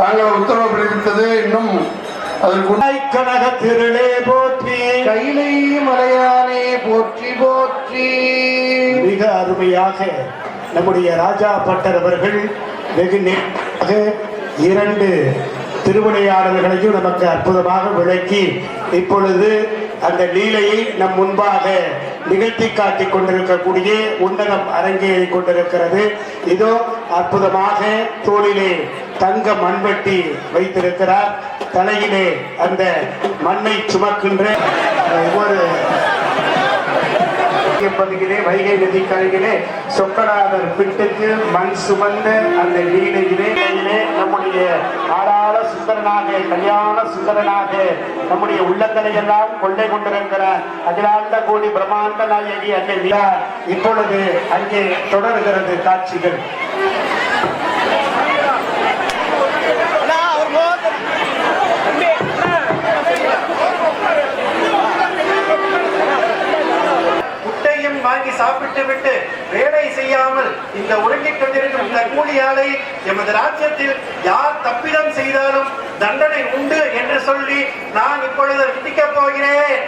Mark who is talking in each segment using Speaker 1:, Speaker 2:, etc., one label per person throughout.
Speaker 1: தாங்கள் உத்தரவு பிறப்பித்தது இன்னும்
Speaker 2: கனக திருளே போற்றி.
Speaker 1: கைலை மலையானே போற்றி போற்றி.
Speaker 2: மிக அருமையாக நம்முடைய ராஜா பட்டர் அவர்கள் வெகு இரண்டு திருவிளையாடல்களையும் நமக்கு அற்புதமாக விளக்கி இப்பொழுது அந்த லீலையை நம் முன்பாக நிகழ்த்தி காட்டிக் கொண்டிருக்கக்கூடிய உன்னதம் அரங்கேறி கொண்டிருக்கிறது. இதோ அற்புதமாக தோளிலே தங்க மண்வெட்டி வைத்திருக்கிறார். தலையிலே அந்த மண்ணை சுமக்கின்ற ஒவ்வொரு பகுதியிலே வைகை நதி கரையிலே சொக்கநாதர் பிட்டுக்கு மண் சுமந்த அந்த லீலையிலே நம்முடைய ஆளாள சுந்தரனாக கல்யாண சுந்தரனாக நம்முடைய உள்ளங்களை எல்லாம் கொள்ளை கொண்டிருக்கிற அகிலாண்ட கோடி பிரம்மாண்ட நாயகி அன்னை விழா இப்பொழுது அங்கே தொடர்கிறது காட்சிகள்.
Speaker 3: முட்டையும் வாங்கி சாப்பிட்டு விட்டு வேலை செய்யாமல் இந்த உறங்கிக் கொண்டிருக்கும் இந்த கூலியாளை எமது ராஜ்யத்தில் யார் தப்பிதம் செய்தாலும் தண்டனை உண்டு என்று சொல்லி நான் இப்பொழுது விதிக்கப் போகிறேன்.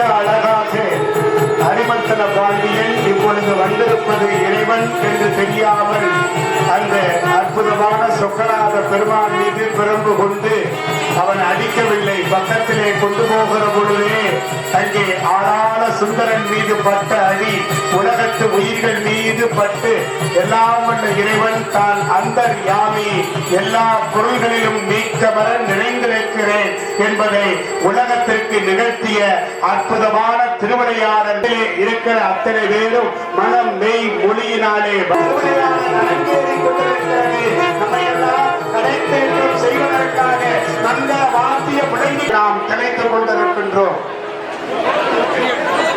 Speaker 2: மிக அழகாக அரிமத்தன பாண்டியன் இப்பொழுது வந்திருப்பது இறைவன் என்று தெரியாமல் அந்த அற்புதமான சொக்கநாத பெருமான் மீது பிறம்பு கொண்டு அவன் அடிக்கவில்லை. பக்கத்திலே கொண்டு போகிற பொழுதே அங்கே ஆளான சுந்தரன் மீது பட்ட அடி உலகத்து உயிர்கள் மீது பட்டு எல்லாம் வல்ல இறைவன் தான் அந்தர் யாமி. எல்லா பொருள்களிலும் மீட்க நீக்கமர நிறைந்திருக்கிறேன் என்பதை உலகத்திற்கு நிகழ்த்திய அற்புதமான திருவிளையாடலிலே இருக்கிற அத்தனை பேரும் மனம் மெய் மொழியினாலே செய்வதற்காக நல்ல வாத்திய விளங்கி நாம் கிடைத்துக் கொண்டிருக்கின்றோம்.